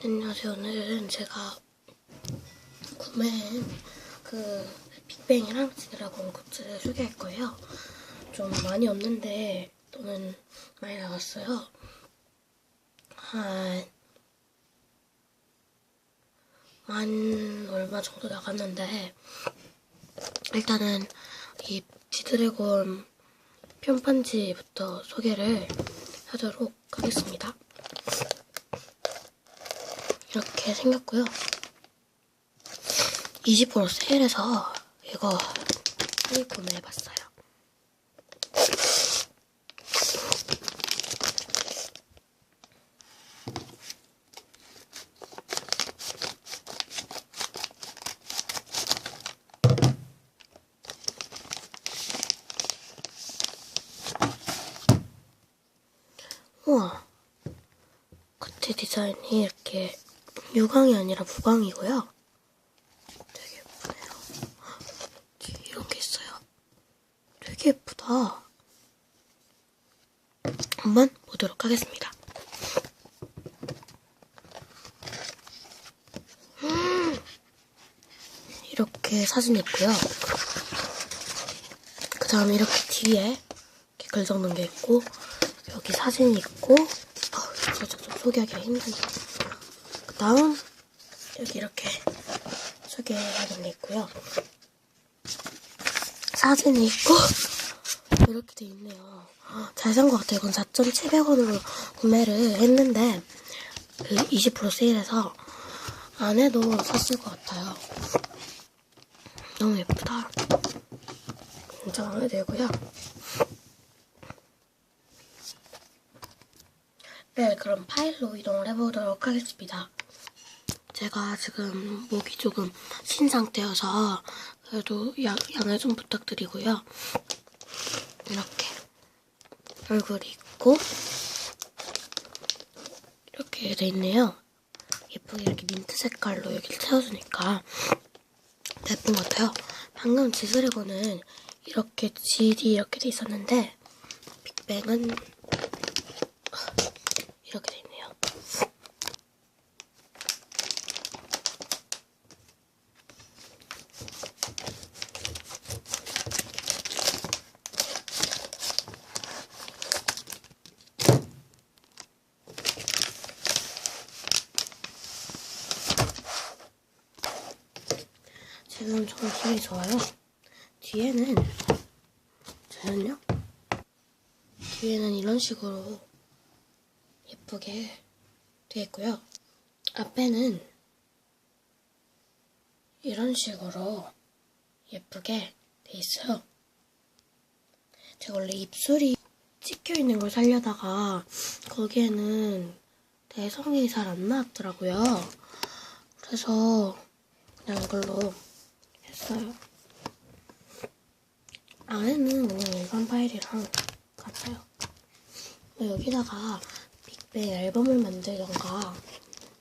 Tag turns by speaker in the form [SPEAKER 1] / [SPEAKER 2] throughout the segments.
[SPEAKER 1] 안녕하세요. 오늘은 제가 구매한 그 빅뱅이랑 지드래곤 굿즈를 소개할 거예요. 좀 많이 없는데 돈은 많이 나갔어요. 한, 만 얼마 정도 나갔는데 일단은 이 지드래곤 편판지부터 소개를 하도록 하겠습니다. 이렇게 생겼고요. 20% 세일해서 이거 빨리 구매해봤어요. 우와. 겉에 디자인이 이렇게 유광이 아니라 무광이고요. 되게 예쁘네요. 뒤에 이렇게 있어요. 되게 예쁘다. 한번 보도록 하겠습니다. 음, 이렇게 사진이 있고요. 그 다음에 이렇게 뒤에 이렇게 글 적는 게 있고 여기 사진이 있고 어, 진짜 좀 소개하기가 힘드네요. 그 다음 여기 이렇게 소개하는 게 있고요. 사진이 있고 이렇게 돼 있네요. 잘 산 것 같아요. 이건 4,700원으로 구매를 했는데 그 20% 세일해서 안 해도 샀을 것 같아요. 너무 예쁘다. 진짜 마음에 들고요. 네, 그럼 파일로 이동을 해보도록 하겠습니다. 제가 지금 목이 조금 쉰 상태여서 그래도 양, 양해 좀 부탁드리고요. 이렇게 얼굴이 있고 이렇게 돼 있네요. 예쁘게 이렇게 민트 색깔로 여기를 채워주니까 예쁜 것 같아요. 방금 지스레고는 이렇게 질이 이렇게 돼 있었는데 빅뱅은 이렇게 돼 있네요. 지금 저는 기분이 좋아요. 뒤에는 저는요. 뒤에는 이런 식으로 예쁘게 되어 있고요. 앞에는 이런 식으로 예쁘게 돼 있어요. 제가 원래 입술이 찍혀 있는 걸 살려다가 거기에는 내성이 잘 안 나왔더라고요. 그래서 그냥 이걸로 했어요. 안에는 그냥 일반 파일이랑 같아요. 여기다가 빅뱅 앨범을 만들던가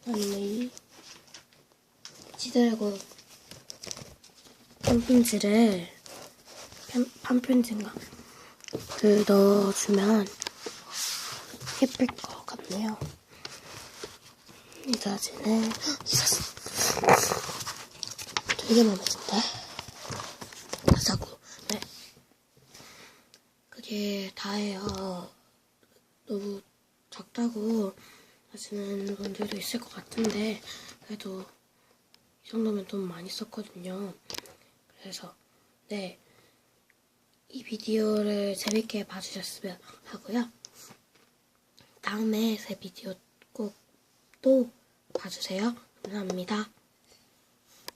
[SPEAKER 1] 아니면 이 지드래곤 편편지를 편, 판편지인가 그 넣어주면 예쁠 것 같네요. 이 사진은 이 사진 되게 마음에 든다. 가자고. 네. 그게 다예요. 너무 작다고 하시는 분들도 있을 것 같은데 그래도 이 정도면 돈 많이 썼거든요. 그래서 네. 이 비디오를 재밌게 봐주셨으면 하고요. 다음에 새 비디오 꼭 또 봐주세요. 감사합니다.